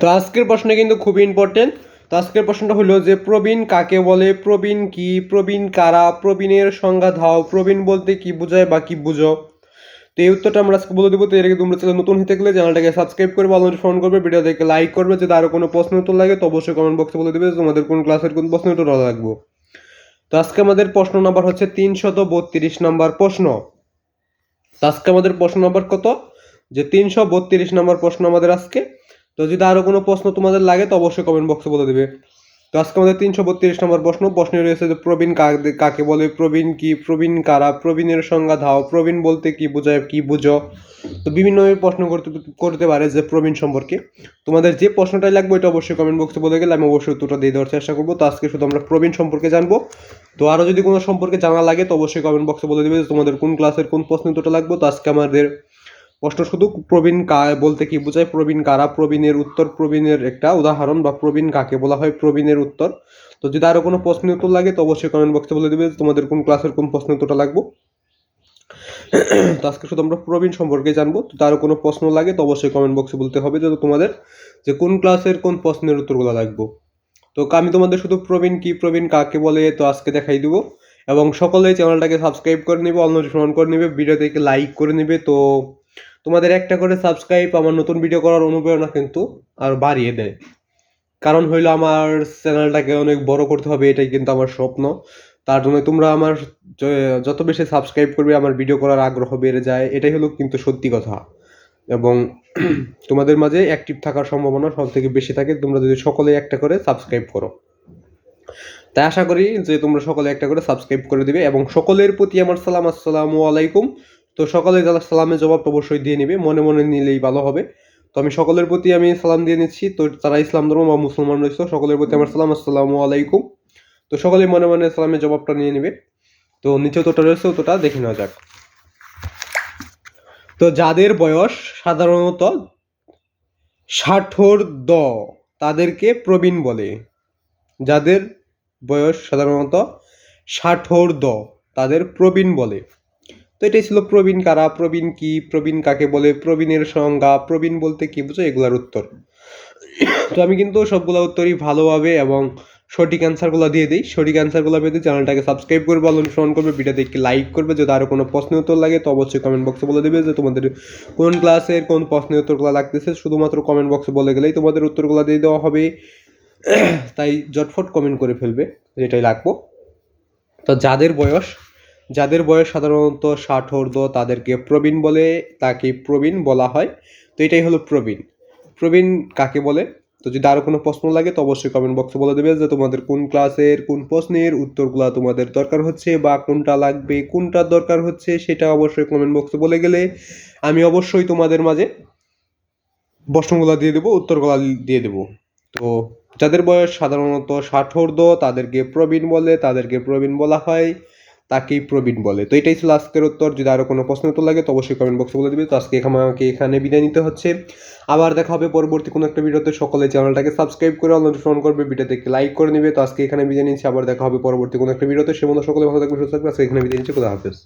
তো আজকের প্রশ্ন কিন্তু খুবই ইম্পর্টেন্ট তো আজকের প্রশ্নটা হলো যে, প্রবীণ কাকে বলে? প্রবীণ কি? প্রবীণ কারা? প্রবীণের সংজ্ঞা দাও। প্রবীণ বলতে কি বোঝায় বা কি বুঝো? তো এই উত্তরটা আমরা আজকে বলে দেবো। তো এর আগে তোমরা চ্যানেল নতুন হতে গেলে চ্যানেলটাকে সাবস্ক্রাইব করবে আলো ফোন করবে ভিডিও দেখে লাইক করবে। যদি আরও কোনো প্রশ্ন উত্তর লাগে তো অবশ্যই কমেন্ট বক্সে বলে দেবে তোমাদের কোন ক্লাসের কোন প্রশ্ন উত্তর লাগবো। তো আজকে আমাদের প্রশ্ন নাম্বার হচ্ছে তিনশত বত্রিশ নাম্বার প্রশ্ন। তো আজকে আমাদের প্রশ্ন নাম্বার কত? যে তিনশো বত্রিশ নাম্বার প্রশ্ন আমাদের আজকে। তো যদি আরও কোনো প্রশ্ন তোমাদের লাগে, তো অবশ্যই কমেন্ট বক্সে বলে দেবে। তো আজকে আমাদের তিনশো বত্রিশ নম্বর প্রশ্ন। প্রশ্নে রয়েছে যে, প্রবীণ কাকে বলে? প্রবীণ কি? প্রবীণ কারা? প্রবীণের সংজ্ঞা দাও প্রবীণ বলতে কি বোঝায়, কি বুঝো? তো বিভিন্ন প্রশ্ন করতে করতে পারে যে, প্রবীণ সম্পর্কে। তোমাদের যে প্রশ্নটাই লাগবে এটা অবশ্যই কমেন্ট বক্সে বলে গেলে আমি অবশ্যই উত্তরটা দিয়ে দেওয়ার চেষ্টা করব। তো আজকে শুধু আমরা প্রবীণ সম্পর্কে জানব। তো আরও যদি কোনো সম্পর্কে জানা লাগে, তো অবশ্যই কমেন্ট বক্সে বলে দেবে যে, তোমাদের কোন ক্লাসের কোন প্রশ্ন উত্তরটা লাগবে। তো আজকে আমাদের প্রশ্ন শুধু প্রবীণ কা, বলতে কি বোঝায়? প্রবীণ কারা? প্রবীণের উত্তর, প্রবীণের একটা উদাহরণ বা প্রবীণ কাকে বলা হয়? প্রবীণের উত্তর। তো যদি আরও কোনো প্রশ্ন উত্তর লাগে, তো অবশ্যই কমেন্ট বক্সে বলে দেবে তোমাদের কোন ক্লাসের কোন প্রশ্ন উত্তরটা লাগবে। তো আজকে শুধু আমরা প্রবীণ সম্পর্কে জানব। তো আরও কোনো প্রশ্ন লাগে, তো অবশ্যই কমেন্ট বক্সে বলতে হবে যে তোমাদের যে কোন ক্লাসের কোন প্রশ্নের উত্তরগুলো লাগবে। তো আমি তোমাদের শুধু প্রবীণ কি, প্রবীণ কাকে বলে, তো আজকে দেখাই দিব। এবং সকলেই চ্যানেলটাকে সাবস্ক্রাইব করে নেবে অল নোটিফিকেশন করে নেবে ভিডিওটিকে লাইক করে নেবে, তো তোমাদের একটা করে সাবস্ক্রাইব আমার নতুন ভিডিও করার অনুপ্রেরণা কিন্তু আর বাড়িয়ে দেয়। কারণ হইল আমার চ্যানেলটাকে অনেক বড় করতে হবে, এটাই কিন্তু আমার স্বপ্ন। তার জন্য তোমরা আমার যত বেশি সাবস্ক্রাইব করবে, আমার ভিডিও করার আগ্রহ বেড়ে যায়, এটাই হলো কিন্তু সত্যি কথা। এবং তোমাদের মাঝে অ্যাক্টিভ থাকার সম্ভাবনা সব থেকে বেশি থাকে, তোমরা যদি সকলে একটা করে সাবস্ক্রাইব করো। তাই আশা করি যে তোমরা সকলে একটা করে সাবস্ক্রাইব করে দিবে, এবং সকলের প্রতি আমার সালাম, আসসালামু আলাইকুম। তো সকলে যারা সালামের জবাব অবশ্যই দিয়ে নেবে, মনে মনে নিলেই ভালো হবে। তো আমি সকলের প্রতি আমি সালাম দিয়ে নিচ্ছি। তো তারা ইসলাম ধর্ম বা মুসলমান রয়েছে, সকলের প্রতি আমার সালাম, আসসালামু আলাইকুম। তো সকলে মনে মনে সালামের জবাবটা নিয়ে নেবে। তো নিচে তোটা রয়েছে তোটা দেখে নেওয়া যাক। তো যাদের বয়স সাধারণত ষাঠর দ, তাদেরকে প্রবীণ বলে। যাদের বয়স সাধারণত ষাঠর দ, তাদের প্রবীণ বলে। তো এটাই ছিল প্রবীণ কারা? প্রবীণ কি? প্রবীণ কাকে বলে? প্রবীণের সংজ্ঞা, প্রবীণ বলতে কি বুঝো এগুলার উত্তর। তো আমি কিন্তু সবগুলো উত্তরই ভালোভাবে এবং সঠিক অ্যান্সারগুলো দিয়ে দিই। সঠিক অ্যান্সারগুলো পেতে চ্যানেলটাকে সাবস্ক্রাইব করবে অনুসরণ করবে, ভিডিওতে একটি লাইক করবে। যদি আরও কোনো প্রশ্ন উত্তর লাগে, তো অবশ্যই কমেন্ট বক্সে বলে দেবে যে তোমাদের কোন ক্লাসের কোন প্রশ্নের উত্তরগুলো লাগতেছে। শুধুমাত্র কমেন্ট বক্সে বলে গেলেই তোমাদের উত্তরগুলো দিয়ে দেওয়া হবে। তাই জটফট কমেন্ট করে ফেলবে, যেটাই লাগবো। তো যাদের বয়স যাদের বয়স সাধারণত ষাট ঊর্ধ্ব, তাদেরকে প্রবীণ বলে তাকে প্রবীণ বলা হয়। তো এটাই হলো প্রবীণ। প্রবীণ কাকে বলে? তো যদি আরও কোনো প্রশ্ন লাগে তো অবশ্যই কমেন্ট বক্সে বলে দেবে যে তোমাদের কোন ক্লাসের কোন প্রশ্নের উত্তরগুলো তোমাদের দরকার হচ্ছে বা কোনটা লাগবে, কোনটা দরকার হচ্ছে সেটা অবশ্যই কমেন্ট বক্সে বলে গেলে আমি অবশ্যই তোমাদের মাঝে প্রশ্নগুলো দিয়ে দেবো, উত্তরগুলো দিয়ে দেবো। তো যাদের বয়স সাধারণত ষাট ঊর্ধ্ব, তাদেরকে প্রবীণ বলে তাদেরকে প্রবীণ বলা হয়। তাকেই প্রবীণ বলে। তো এটাই ছিল আজকের উত্তর। যদি আরও কোনো প্রশ্ন উত্তর লাগে, তো অবশ্যই কমেন্ট বক্সে বলে দেবে। তো আজকে আমাকে এখানে বিদায় নিতে হচ্ছে। আবার দেখা হবে পরবর্তী কোনো একটা ভিডিওতে। সকলে চ্যানেলটাকে সাবস্ক্রাইব করে অনুসরণ করবে, ভিডিওতে লাইক করে নেবে। তো আজকে এখানে বিদায় নিচ্ছি। আবার দেখা হবে পরবর্তী কোনো একটা ভিডিওতে। সে মতো সকলে ভালো থাকবে, সুস্থ থাকবে। আজকে এখানে বিদায় নিচ্ছি। খোদা হাফেজ।